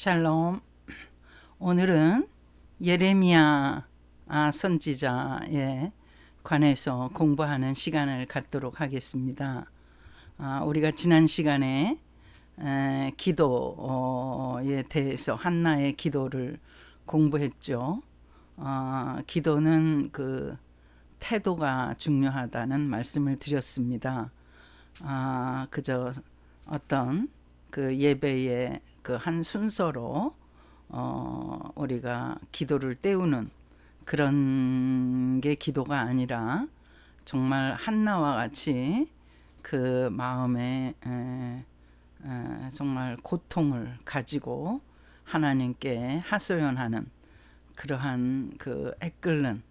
샬롬. 오늘은 예레미야 아, 선지자에 관해서 공부하는 시간을 갖도록 하겠습니다. 아, 우리가 지난 시간에 에, 기도에 대해서 한나의 기도를 공부했죠. 아, 기도는 그 태도가 중요하다는 말씀을 드렸습니다. 아, 그저 어떤 그 예배의 그 한 순서로 어, 우리가 기도를 때우는 그런 게 기도가 아니라 정말 한나와 같이 그 마음에 에, 에, 정말 고통을 가지고 하나님께 하소연하는 그러한 그 애끓는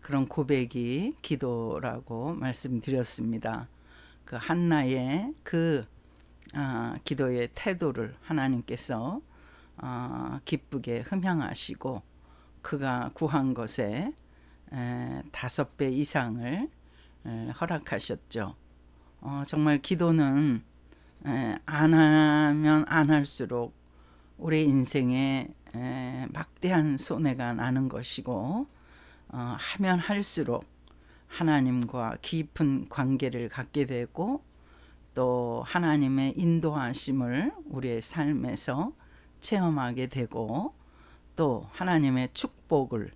그런 고백이 기도라고 말씀드렸습니다. 그 한나의 그 아, 기도의 태도를 하나님께서 아, 기쁘게 흠향하시고 그가 구한 것에 에, 다섯 배 이상을 에, 허락하셨죠. 어, 정말 기도는 에, 안 하면 안 할수록 우리 인생에 에, 막대한 손해가 나는 것이고 어, 하면 할수록 하나님과 깊은 관계를 갖게 되고 또 하나님의 인도하심을 우리의 삶에서 체험하게 되고 또 하나님의 축복을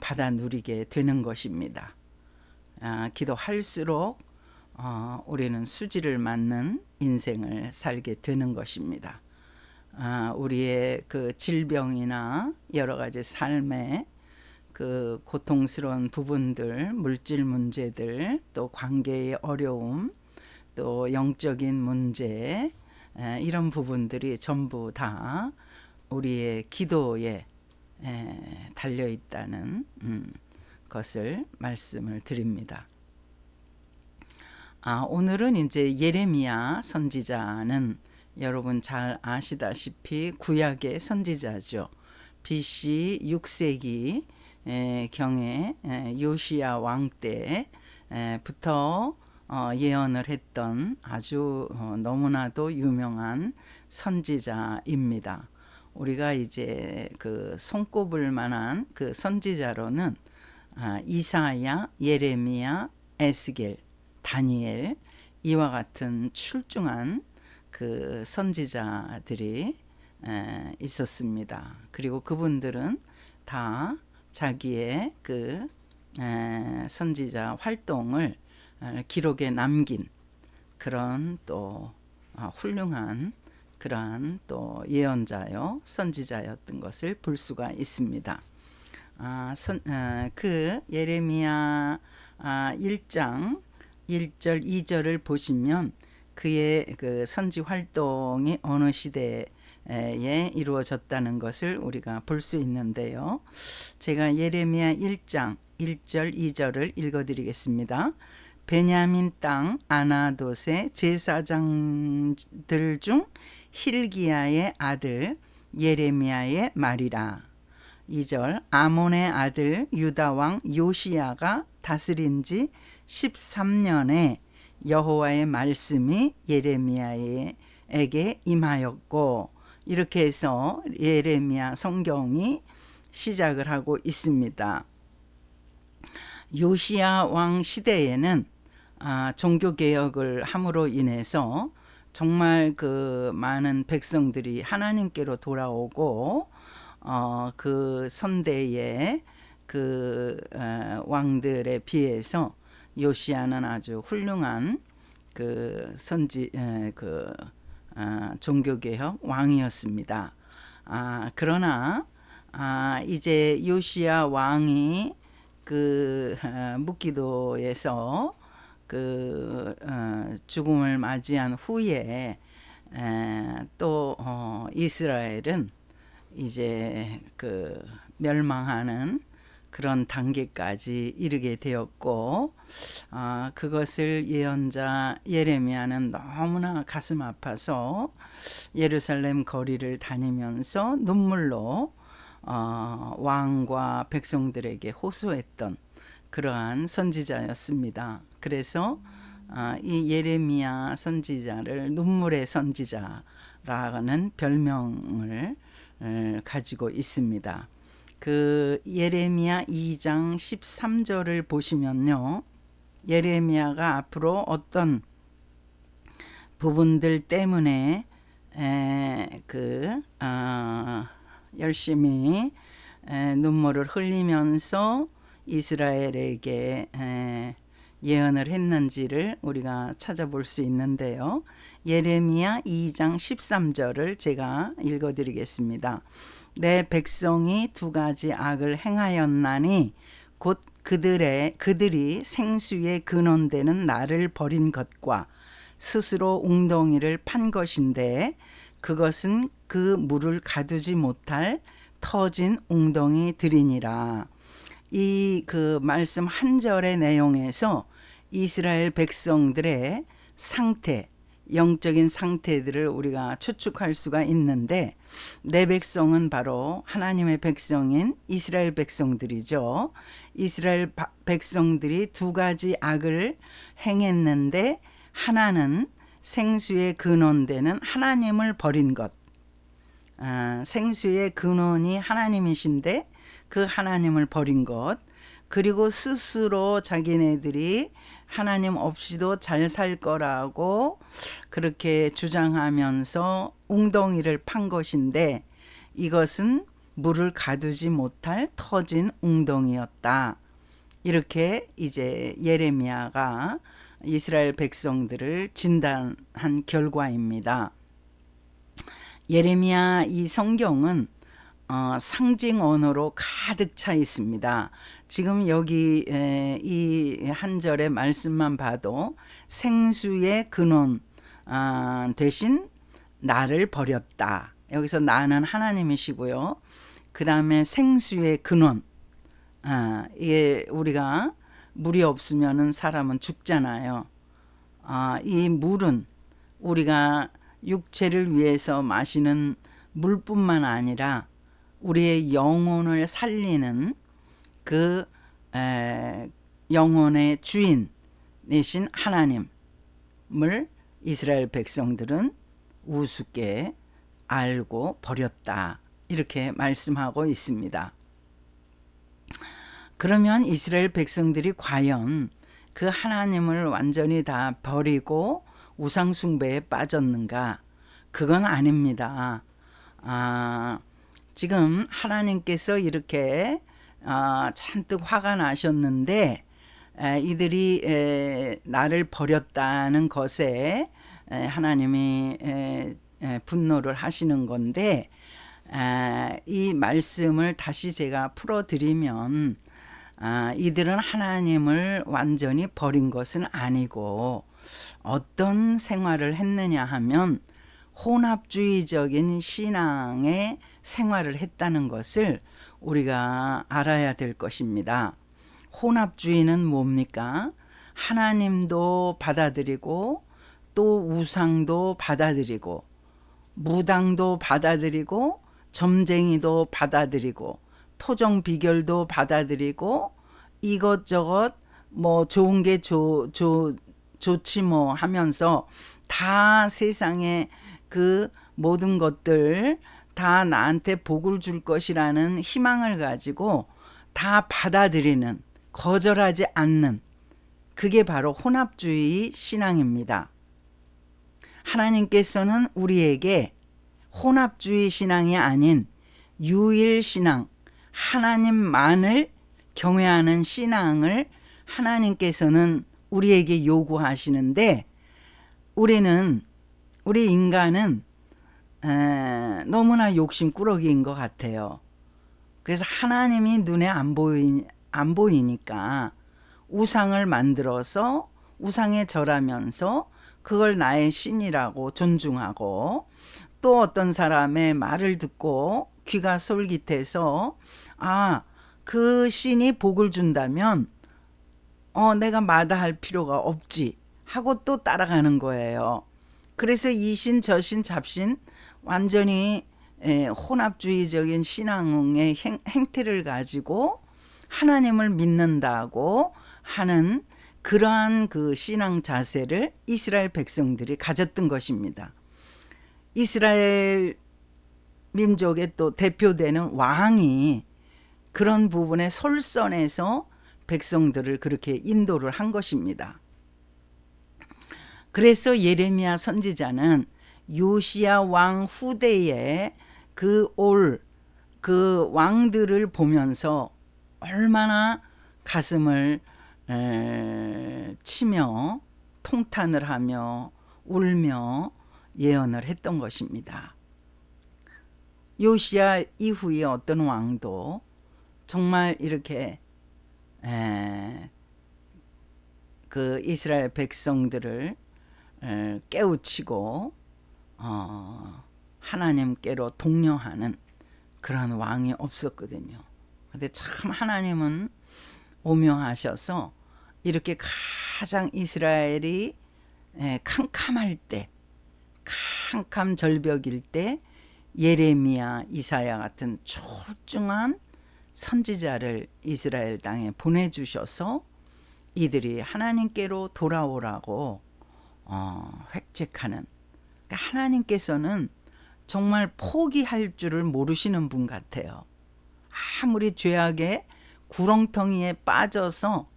받아 누리게 되는 것입니다. 아, 기도할수록 어, 우리는 수지를 맞는 인생을 살게 되는 것입니다. 아, 우리의 그 질병이나 여러 가지 삶의 그 고통스러운 부분들, 물질 문제들, 또 관계의 어려움, 또 영적인 문제 이런 부분들이 전부 다 우리의 기도에 달려 있다는 음, 것을 말씀을 드립니다. 아, 오늘은 이제 예레미야 선지자는 여러분 잘 아시다시피 구약의 선지자죠. BC 6세기 경에 요시야 왕 때부터 어, 예언을 했던 아주 어, 너무나도 유명한 선지자입니다. 우리가 이제 그 손꼽을 만한 그 선지자로는 아, 이사야, 예레미야, 에스겔, 다니엘 이와 같은 출중한 그 선지자들이 에, 있었습니다. 그리고 그분들은 다 자기의 그 에, 선지자 활동을 기록에 남긴 그런 또 아, 훌륭한 그러한 또 예언자요 선지자였던 것을 볼 수가 있습니다. 아, 선, 아, 그 예레미야 아, 1장 1절 2절을 보시면 그의 그 선지 활동이 어느 시대에 이루어졌다는 것을 우리가 볼 수 있는데요. 제가 예레미야 1장 1절 2절을 읽어 드리겠습니다. 베냐민 땅 아나돗의 제사장들 중 힐기야의 아들 예레미야의 말이라. 2절 아몬의 아들 유다 왕 요시야가 다스린 지 13년에 여호와의 말씀이 예레미야에게 임하였고 이렇게 해서 예레미야 성경이 시작을 하고 있습니다. 요시야 왕 시대에는 아, 종교 개혁을 함으로 인해서 정말 그 많은 백성들이 하나님께로 돌아오고 어, 그 선대의 그 어, 왕들에 비해서 요시아는 아주 훌륭한 그 선지 에, 그 아, 종교개혁 왕이었습니다. 아, 그러나 아, 이제 요시아 왕이 그 어, 묵기도에서 그 어, 죽음을 맞이한 후에 에, 또 어, 이스라엘은 이제 그 멸망하는 그런 단계까지 이르게 되었고 아, 그것을 예언자 예레미야는 너무나 가슴 아파서 예루살렘 거리를 다니면서 눈물로 어, 왕과 백성들에게 호소했던 그러한 선지자였습니다. 그래서 어, 이 예레미야 선지자를 눈물의 백성이다라는 별명을 에, 가지고 있습니다. 그 예레미야 2장 13절을 보시면요. 예레미야가 앞으로 어떤 부분들 때문에 에, 그 어, 열심히 에, 눈물을 흘리면서 이스라엘에게 에, 예언을 했는지를 우리가 찾아볼 수 있는데요. 예레미야 2장 13절을 제가 읽어 드리겠습니다. 내 백성이 두 가지 악을 행하였나니 곧 그들의 그들이 생수의 근원되는 나를 버린 것과 스스로 웅덩이를 판 것인데 그것은 그 물을 가두지 못할 터진 웅덩이들이니라. 이 그 말씀 한 절의 내용에서 이스라엘 백성들의 상태, 영적인 상태들을 우리가 추측할 수가 있는데 내 백성은 바로 하나님의 백성인 이스라엘 백성들이죠. 이스라엘 백성들이 두 가지 악을 행했는데 하나는 생수의 근원되는 하나님을 버린 것. 아, 생수의 근원이 하나님이신데 그 하나님을 버린 것. 그리고 스스로 자기네들이 하나님 없이도 잘 살 거라고 그렇게 주장하면서 웅덩이를 판 것인데 이것은 물을 가두지 못할 터진 웅덩이였다. 이렇게 이제 예레미야가 이스라엘 백성들을 진단한 결과입니다. 예레미야 이 성경은 어, 상징 언어로 가득 차 있습니다. 지금 여기 이한 절의 말씀만 봐도 생수의 근원 아, 대신 나를 버렸다. 여기서 나는 하나님이시고요. 그 다음에 생수의 근원. 아, 이게 우리가 물이 없으면은 사람은 죽잖아요. 아, 이 물은 우리가 육체를 위해서 마시는 물뿐만 아니라 우리의 영혼을 살리는 그 에, 영혼의 주인이신 하나님을 이스라엘 백성들은 우습게 알고 버렸다. 이렇게 말씀하고 있습니다. 그러면 이스라엘 백성들이 과연 그 하나님을 완전히 다 버리고 우상숭배에 빠졌는가? 그건 아닙니다. 아, 지금 하나님께서 이렇게 아, 잔뜩 화가 나셨는데 에, 이들이 에, 나를 버렸다는 것에 에, 하나님이 에, 에, 분노를 하시는 건데 에, 이 말씀을 다시 제가 풀어드리면 아, 이들은 하나님을 완전히 버린 것은 아니고 어떤 생활을 했느냐 하면 혼합주의적인 신앙의 생활을 했다는 것을 우리가 알아야 될 것입니다. 혼합주의는 뭡니까? 하나님도 받아들이고 또 우상도 받아들이고 무당도 받아들이고 점쟁이도 받아들이고 토정 비결도 받아들이고 이것저것 뭐 좋은 게 좋, 좋, 좋지 뭐 하면서 다 세상에 그 모든 것들 다 나한테 복을 줄 것이라는 희망을 가지고 다 받아들이는 거절하지 않는 그게 바로 혼합주의 신앙입니다. 하나님께서는 우리에게 혼합주의 신앙이 아닌 유일 신앙, 하나님만을 경외하는 신앙을 하나님께서는 우리에게 요구하시는데 우리는 우리 인간은 에, 너무나 욕심꾸러기인 것 같아요. 그래서 하나님이 눈에 안 보이 안 보이니까 우상을 만들어서 우상에 절하면서 그걸 나의 신이라고 존중하고 또 어떤 사람의 말을 듣고 귀가 솔깃해서 아, 그 신이 복을 준다면 어, 내가 마다할 필요가 없지 하고 또 따라가는 거예요. 그래서 이 신, 저 신, 잡신 완전히 에, 혼합주의적인 신앙의 행, 행태를 가지고 하나님을 믿는다고 하는 그러한 그 신앙 자세를 이스라엘 백성들이 가졌던 것입니다. 이스라엘 민족의 또 대표되는 왕이 그런 부분에 솔선해서 백성들을 그렇게 인도를 한 것입니다. 그래서 예레미야 선지자는 요시야 왕 후대에 그올그 왕들을 보면서 얼마나 가슴을 에, 치며 통탄을 하며 울며 예언을 했던 것입니다. 요시야 이후에 어떤 왕도 정말 이렇게 에, 그 이스라엘 백성들을 에, 깨우치고 어, 하나님께로 동료하는 그런 왕이 없었거든요. 근데 참 하나님은 오묘하셔서 이렇게 가장 이스라엘이 에, 캄캄할 때, 캄캄 절벽일 때 예레미야, 이사야 같은 출중한 선지자를 이스라엘 땅에 보내주셔서 이들이 하나님께로 돌아오라고 어, 획책하는 하나님께서는 정말 포기할 줄을 모르시는 분 같아요. 아무리 죄악의 구렁텅이에 빠져서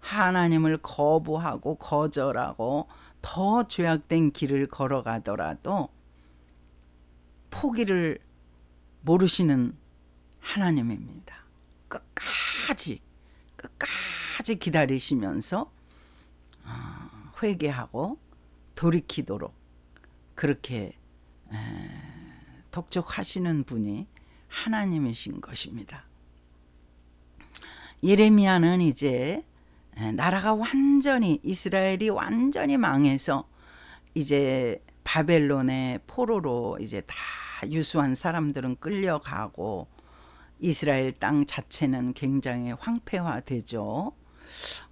하나님을 거부하고 거절하고 더 죄악된 길을 걸어가더라도 포기를 모르시는 하나님입니다. 끝까지 끝까지 기다리시면서 어, 회개하고 돌이키도록 그렇게 독촉하시는 분이 하나님이신 것입니다. 예레미야는 이제 나라가 완전히 이스라엘이 완전히 망해서 이제 바벨론의 포로로 이제 다 유수한 사람들은 끌려가고 이스라엘 땅 자체는 굉장히 황폐화되죠.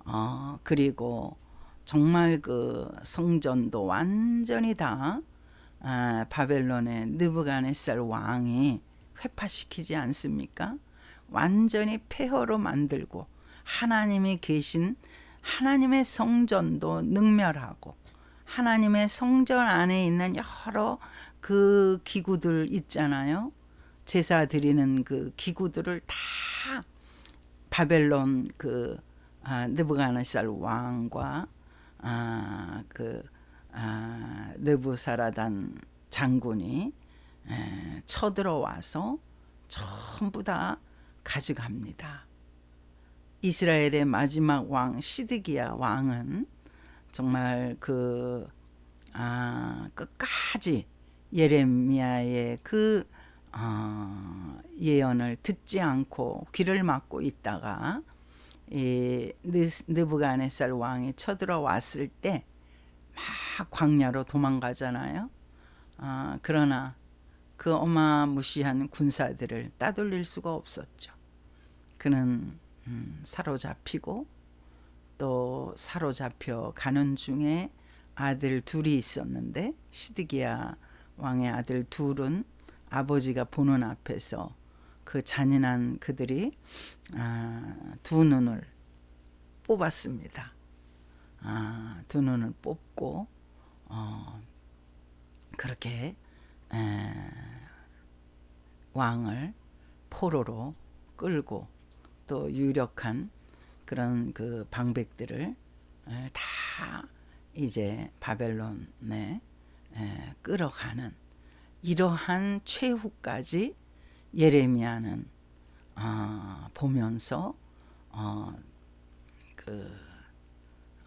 어, 그리고 정말 그 성전도 완전히 다 아, 바벨론의 느부갓네살 왕이 회파시키지 않습니까? 완전히 폐허로 만들고 하나님이 계신 하나님의 성전도 능멸하고 하나님의 성전 안에 있는 여러 그 기구들 있잖아요. 제사 드리는 그 기구들을 다 바벨론 그 아, 느부갓네살 왕과 아, 그 아, 느부사라단 장군이 에, 쳐들어와서 전부 다 가져갑니다. 이스라엘의 마지막 왕 시드기야 왕은 정말 그 아, 끝까지 예레미야의 그 어, 예언을 듣지 않고 귀를 막고 있다가 이 느부갓네살 왕이 쳐들어왔을 때 막 광야로 도망가잖아요. 아, 그러나 그 어마무시한 군사들을 따돌릴 수가 없었죠. 그는 음, 사로잡히고 또 사로잡혀 가는 중에 아들 둘이 있었는데 시드기야 왕의 아들 둘은 아버지가 보는 앞에서 그 잔인한 그들이 아, 두 눈을 뽑았습니다. 아, 두 눈을 뽑고 어, 그렇게 에, 왕을 포로로 끌고 또 유력한 그런 그 방백들을 다 이제 바벨론에 에, 끌어가는 이러한 최후까지 예레미야는 어, 보면서 어, 그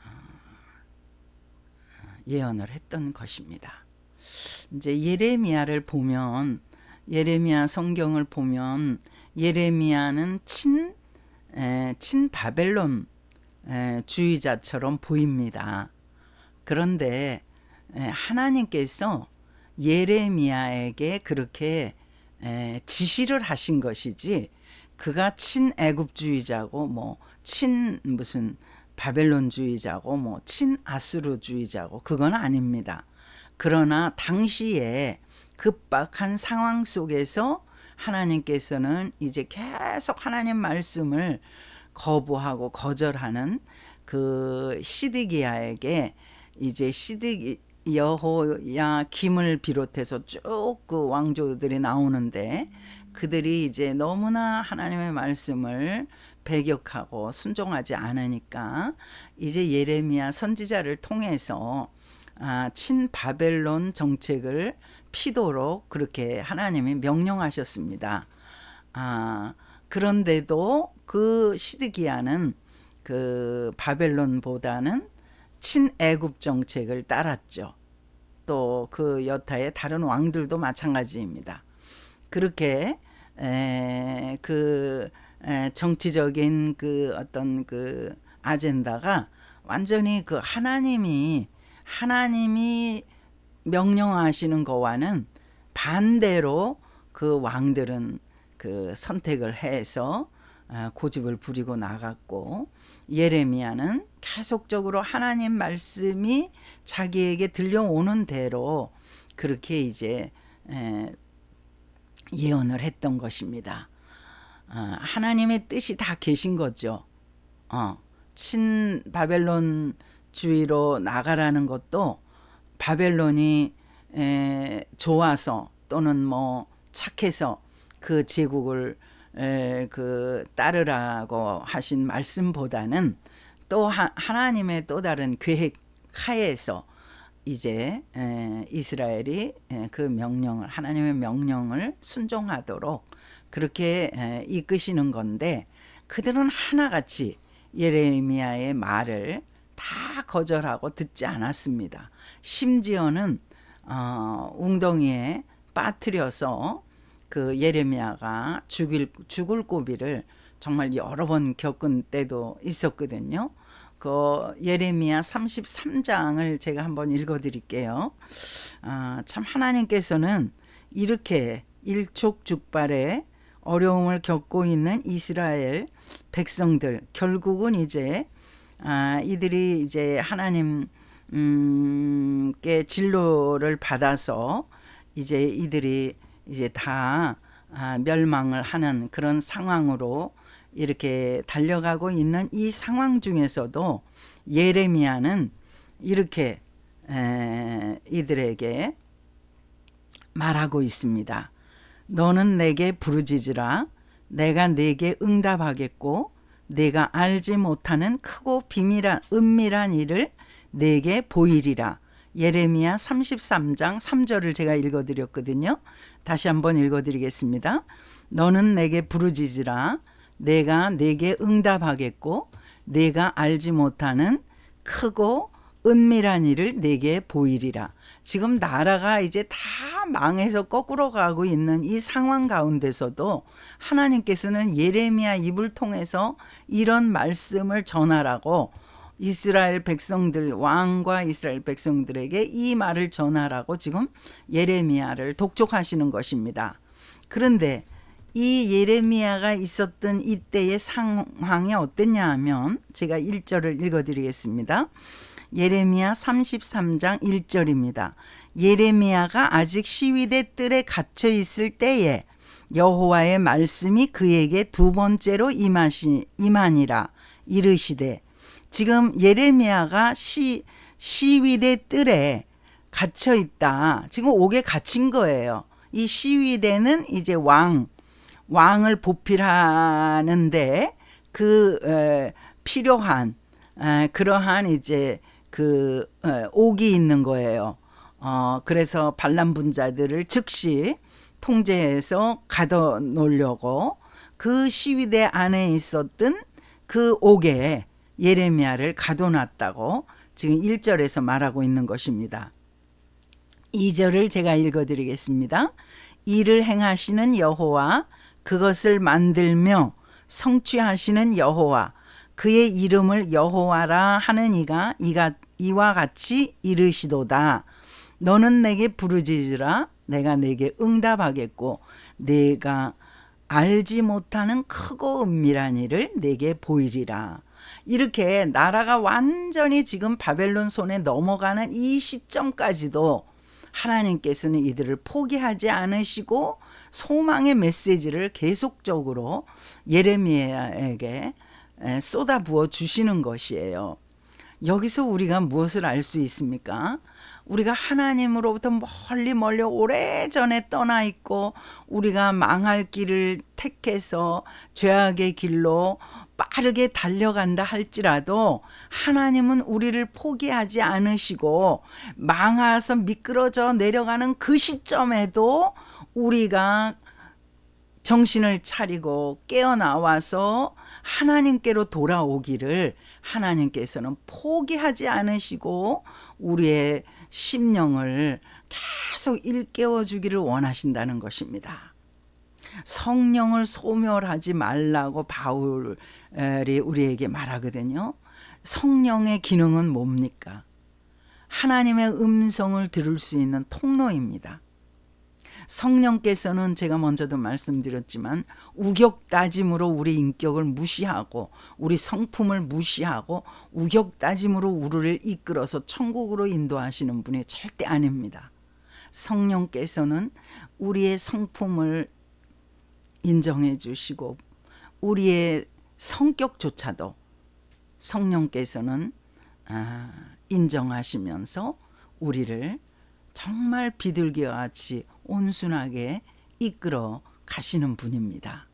어, 예언을 했던 것입니다. 이제 예레미야를 보면 예레미야 성경을 보면 예레미야는 친, 에, 친 바벨론 에, 주의자처럼 보입니다. 그런데 에, 하나님께서 예레미야에게 그렇게 에, 지시를 하신 것이지 그가 친애굽주의자고 뭐 친 무슨 바벨론주의자고 뭐 친아수르주의자고 그건 아닙니다. 그러나 당시에 급박한 상황 속에서 하나님께서는 이제 계속 하나님 말씀을 거부하고 거절하는 그 시드기야에게 이제 시드기 여호야 김을 비롯해서 쭉 그 왕조들이 나오는데 그들이 이제 너무나 하나님의 말씀을 배격하고 순종하지 않으니까 이제 예레미야 선지자를 통해서 아, 친바벨론 정책을 피도록 그렇게 하나님이 명령하셨습니다. 아, 그런데도 그 시드기야는 그 바벨론보다는 친애굽 정책을 따랐죠. 또 그 여타의 다른 왕들도 마찬가지입니다. 그렇게 에, 그 에, 정치적인 그 어떤 그 아젠다가 완전히 그 하나님이 하나님이 명령하시는 거와는 반대로 그 왕들은 그 선택을 해서 아, 고집을 부리고 나갔고 예레미야는 계속적으로 하나님 말씀이 자기에게 들려오는 대로 그렇게 이제 에, 예언을 했던 것입니다. 아, 하나님의 뜻이 다 계신 거죠. 어, 친 바벨론 주의로 나가라는 것도 바벨론이 에, 좋아서 또는 뭐 착해서 그 제국을 에, 그 따르라고 하신 말씀보다는 또 하, 하나님의 또 다른 계획 하에서 이제 에, 이스라엘이 에, 그 명령을 하나님의 명령을 순종하도록 그렇게 에, 이끄시는 건데 그들은 하나같이 예레미야의 말을 다 거절하고 듣지 않았습니다. 심지어는 어, 웅덩이에 빠뜨려서 그 예레미야가 죽일 죽을 고비를 정말 여러 번 겪은 때도 있었거든요. 그 예레미야 33장을 제가 한번 읽어 드릴게요. 아, 참 하나님께서는 이렇게 일촉즉발의 어려움을 겪고 있는 이스라엘 백성들 결국은 이제 아, 이들이 이제 하나님께 진로를 받아서 이제 이들이 이제 다 아, 멸망을 하는 그런 상황으로 이렇게 달려가고 있는 이 상황 중에서도 예레미야는 이렇게 에, 이들에게 말하고 있습니다. 너는 내게 부르짖으라 내가 내게 응답하겠고 내가 알지 못하는 크고 비밀한 은밀한 일을 내게 보이리라. 예레미야 33장 3절을 제가 읽어 드렸거든요. 다시 한번 읽어 드리겠습니다. 너는 내게 부르짖으라 내가 내게 응답하겠고 내가 알지 못하는 크고 은밀한 일을 내게 보이리라. 지금 나라가 이제 다 망해서 거꾸로 가고 있는 이 상황 가운데서도 하나님께서는 예레미야 입을 통해서 이런 말씀을 전하라고 이스라엘 백성들 왕과 이스라엘 백성들에게 이 말을 전하라고 지금 예레미야를 독촉하시는 것입니다. 그런데 이 예레미야가 있었던 이때의 상황이 어땠냐 하면 제가 1절을 읽어 드리겠습니다. 예레미야 33장 1절입니다. 예레미야가 아직 시위대 뜰에 갇혀 있을 때에 여호와의 말씀이 그에게 두 번째로 임하시 임하니라 이르시되 지금 예레미야가 시 시위대 뜰에 갇혀 있다. 지금 옥에 갇힌 거예요. 이 시위대는 이제 왕 왕을 보필하는데 그 에, 필요한 에, 그러한 이제 그 에, 옥이 있는 거예요. 어, 그래서 반란 분자들을 즉시 통제해서 가둬 놓으려고 그 시위대 안에 있었던 그 옥에 예레미야를 가둬놨다고 지금 1절에서 말하고 있는 것입니다. 2절을 제가 읽어 드리겠습니다. 이를 행하시는 여호와 그것을 만들며 성취하시는 여호와 그의 이름을 여호와라 하는 이가 이가 이와 같이 이르시도다. 너는 내게 부르짖으라 내가 내게 응답하겠고 내가 알지 못하는 크고 은밀한 일을 내게 보이리라. 이렇게 나라가 완전히 지금 바벨론 손에 넘어가는 이 시점까지도 하나님께서는 이들을 포기하지 않으시고 소망의 메시지를 계속적으로 예레미야에게 쏟아부어 주시는 것이에요. 여기서 우리가 무엇을 알 수 있습니까? 우리가 하나님으로부터 멀리 멀리 오래 전에 떠나 있고 우리가 망할 길을 택해서 죄악의 길로 빠르게 달려간다 할지라도 하나님은 우리를 포기하지 않으시고 망해서 미끄러져 내려가는 그 시점에도 우리가 정신을 차리고 깨어나와서 하나님께로 돌아오기를 하나님께서는 포기하지 않으시고 우리의 심령을 계속 일깨워 주기를 원하신다는 것입니다. 성령을 소멸하지 말라고 바울이 우리에게 말하거든요. 성령의 기능은 뭡니까? 하나님의 음성을 들을 수 있는 통로입니다. 성령께서는 제가 먼저도 말씀드렸지만 우격다짐으로 우리 인격을 무시하고 우리 성품을 무시하고 우격다짐으로 우리를 이끌어서 천국으로 인도하시는 분이 절대 아닙니다. 성령께서는 우리의 성품을 인정해 주시고 우리의 성격조차도 성령께서는 아, 인정하시면서 우리를 정말 비둘기와 같이 온순하게 이끌어 가시는 분입니다.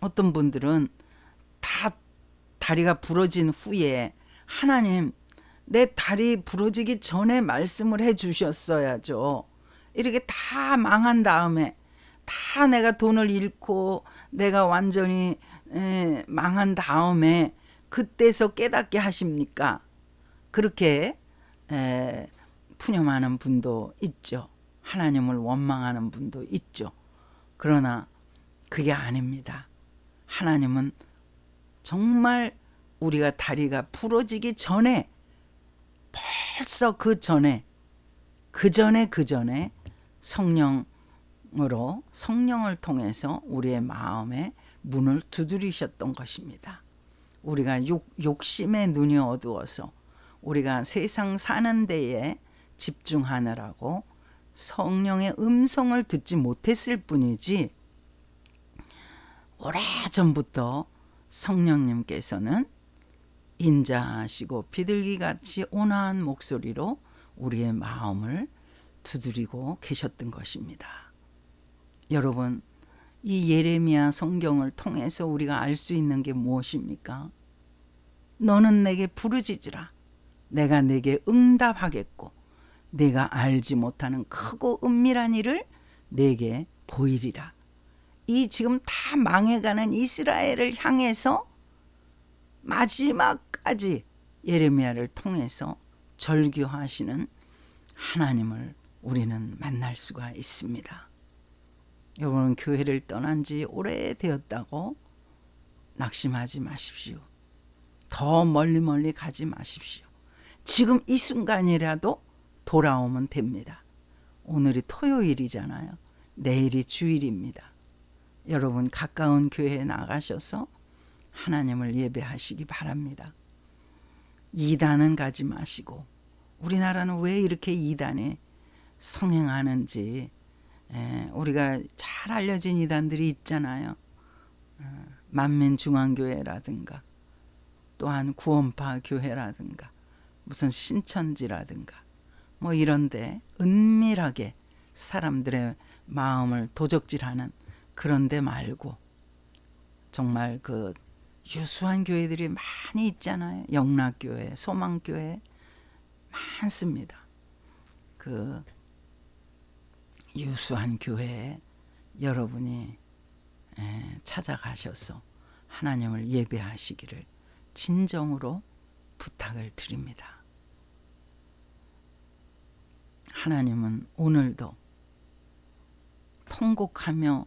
어떤 분들은 다 다리가 부러진 후에 하나님 내 다리 부러지기 전에 말씀을 해 주셨어야죠. 이렇게 다 망한 다음에 다 내가 돈을 잃고 내가 완전히 에, 망한 다음에 그때서 깨닫게 하십니까? 그렇게 에, 푸념하는 분도 있죠. 하나님을 원망하는 분도 있죠. 그러나 그게 아닙니다. 하나님은 정말 우리가 다리가 부러지기 전에 벌써 그 전에 그 전에 그 전에 성령으로 성령을 통해서 우리의 마음에 문을 두드리셨던 것입니다. 우리가 욕, 욕심의 눈이 어두워서 우리가 세상 사는 데에 집중하느라고 성령의 음성을 듣지 못했을 뿐이지 오래전부터 성령님께서는 인자하시고 비둘기같이 온화한 목소리로 우리의 마음을 두드리고 계셨던 것입니다. 여러분, 이 예레미야 성경을 통해서 우리가 알 수 있는 게 무엇입니까? 너는 내게 부르짖으라. 내가 내게 응답하겠고 내가 알지 못하는 크고 은밀한 일을 내게 보이리라. 이 지금 다 망해가는 이스라엘을 향해서 마지막까지 예레미야를 통해서 절규하시는 하나님을 우리는 만날 수가 있습니다. 여러분 교회를 떠난 지 오래되었다고 낙심하지 마십시오. 더 멀리 멀리 가지 마십시오. 지금 이 순간이라도 돌아오면 됩니다. 오늘이 토요일이잖아요. 내일이 주일입니다. 여러분 가까운 교회에 나가셔서 하나님을 예배하시기 바랍니다. 이단은 가지 마시고 우리나라는 왜 이렇게 이단에 성행하는지 에, 우리가 잘 알려진 이단들이 있잖아요. 어, 만민중앙교회라든가 또한 구원파 교회라든가 무슨 신천지라든가 뭐 이런데 은밀하게 사람들의 마음을 도적질하는 그런데 말고 정말 그 유수한 교회들이 많이 있잖아요. 영락교회, 소망교회 많습니다. 그 유수한 교회에 여러분이 찾아가셔서 하나님을 예배하시기를 진정으로 부탁을 드립니다. 하나님은 오늘도 통곡하며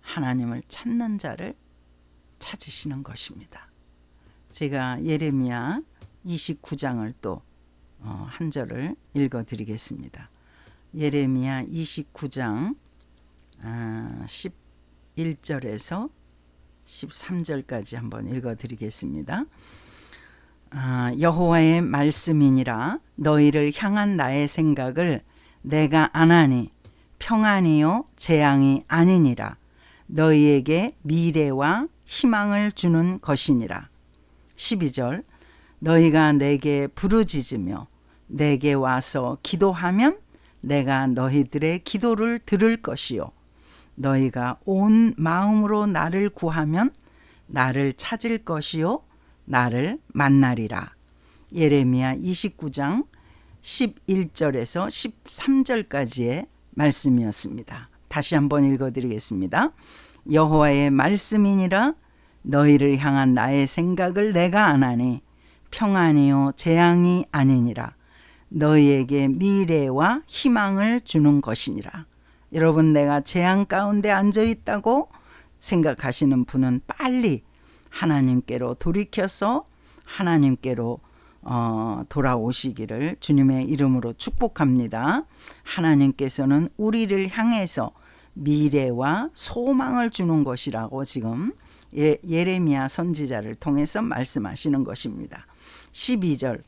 하나님을 찾는 자를 찾으시는 것입니다. 제가 예레미야 29장을 또 어, 한 절을 읽어 드리겠습니다. 예레미야 29장 11절에서 아, 13절까지 한번 읽어 드리겠습니다. 아, 여호와의 말씀이니라. 너희를 향한 나의 생각을 내가 안하니 평안이요 재앙이 아니니라. 너희에게 미래와 희망을 주는 것이니라. 12절. 너희가 내게 부르짖으며 내게 와서 기도하면 내가 너희들의 기도를 들을 것이요. 너희가 온 마음으로 나를 구하면 나를 찾을 것이요 나를 만나리라. 예레미야 29장 11절에서 13절까지의 말씀이었습니다. 다시 한번 읽어 드리겠습니다. 여호와의 말씀이니라 너희를 향한 나의 생각을 내가 아나니 평안이요 재앙이 아니니라 너희에게 미래와 희망을 주는 것이니라. 여러분 내가 재앙 가운데 앉아 있다고 생각하시는 분은 빨리 하나님께로 돌이켜서 하나님께로 어, 돌아오시기를 주님의 이름으로 축복합니다. 하나님께서는 우리를 향해서 미래와 소망을 주는 것이라고 지금 예, 예레미야 선지자를 통해서 말씀하시는 것입니다. 12절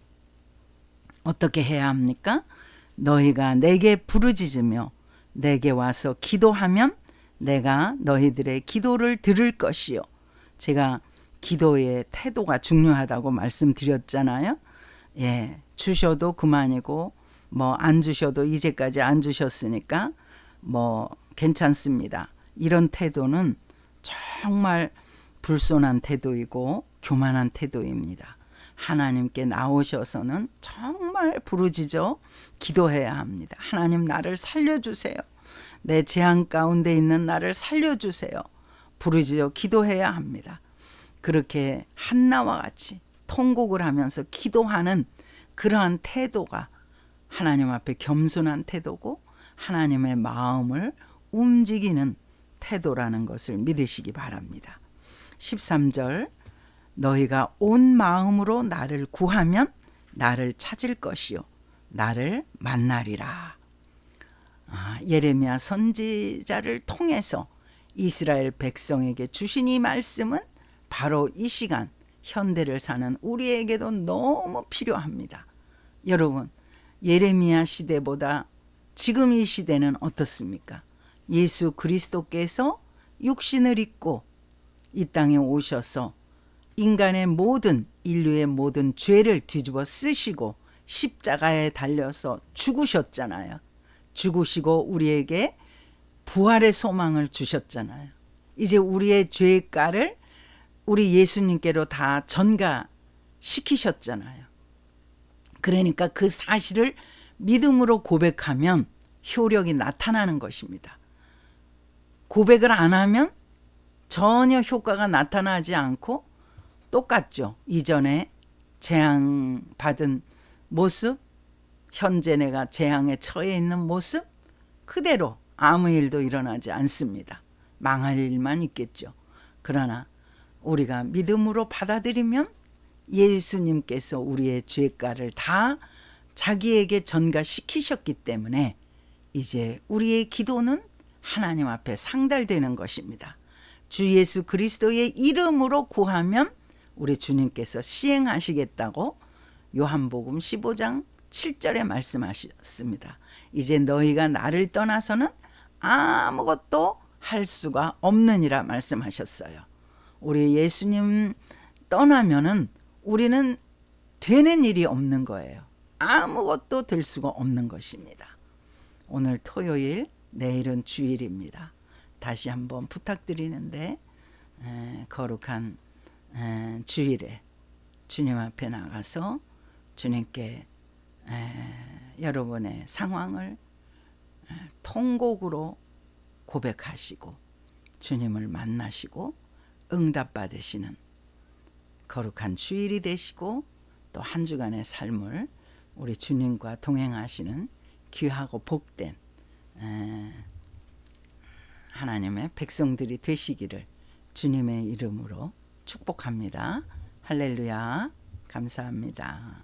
어떻게 해야 합니까? 너희가 내게 부르짖으며 내게 와서 기도하면 내가 너희들의 기도를 들을 것이요. 제가 기도의 태도가 중요하다고 말씀드렸잖아요. 예, 주셔도 그만이고 뭐 안 주셔도 이제까지 안 주셨으니까 뭐 괜찮습니다. 이런 태도는 정말 불손한 태도이고 교만한 태도입니다. 하나님께 나오셔서는 정말 부르짖어 기도해야 합니다. 하나님 나를 살려주세요. 내 재앙 가운데 있는 나를 살려주세요. 부르짖어 기도해야 합니다. 그렇게 한나와 같이 통곡을 하면서 기도하는 그러한 태도가 하나님 앞에 겸손한 태도고 하나님의 마음을 움직이는 태도라는 것을 믿으시기 바랍니다. 13절 너희가 온 마음으로 나를 구하면 나를 찾을 것이요 나를 만나리라. 아, 예레미야 선지자를 통해서 이스라엘 백성에게 주신 이 말씀은 바로 이 시간 현대를 사는 우리에게도 너무 필요합니다. 여러분, 예레미야 시대보다 지금 이 시대는 어떻습니까? 예수 그리스도께서 육신을 입고 이 땅에 오셔서 인간의 모든 인류의 모든 죄를 뒤집어 쓰시고 십자가에 달려서 죽으셨잖아요. 죽으시고 우리에게 부활의 소망을 주셨잖아요. 이제 우리의 죄가를 우리 예수님께로 다 전가시키셨잖아요. 그러니까 그 사실을 믿음으로 고백하면 효력이 나타나는 것입니다. 고백을 안 하면 전혀 효과가 나타나지 않고 똑같죠. 이전에 재앙 받은 모습, 현재 내가 재앙에 처해 있는 모습, 그대로 아무 일도 일어나지 않습니다. 망할 일만 있겠죠. 그러나 우리가 믿음으로 받아들이면 예수님께서 우리의 죄가를 다 자기에게 전가시키셨기 때문에 이제 우리의 기도는 하나님 앞에 상달되는 것입니다. 주 예수 그리스도의 이름으로 구하면 우리 주님께서 시행하시겠다고 요한복음 15장 7절에 말씀하셨습니다. 이제 너희가 나를 떠나서는 아무것도 할 수가 없느니라 말씀하셨어요. 우리 예수님 떠나면은 우리는 되는 일이 없는 거예요. 아무것도 될 수가 없는 것입니다. 오늘 토요일, 내일은 주일입니다. 다시 한번 부탁드리는데 에, 거룩한 에, 주일에 주님 앞에 나가서 주님께 에, 여러분의 상황을 에, 통곡으로 고백하시고 주님을 만나시고 응답 받으시는 거룩한 주일이 되시고 또 한 주간의 삶을 우리 주님과 동행하시는 귀하고 복된 에, 하나님의 백성들이 되시기를 주님의 이름으로 축복합니다. 할렐루야. 감사합니다.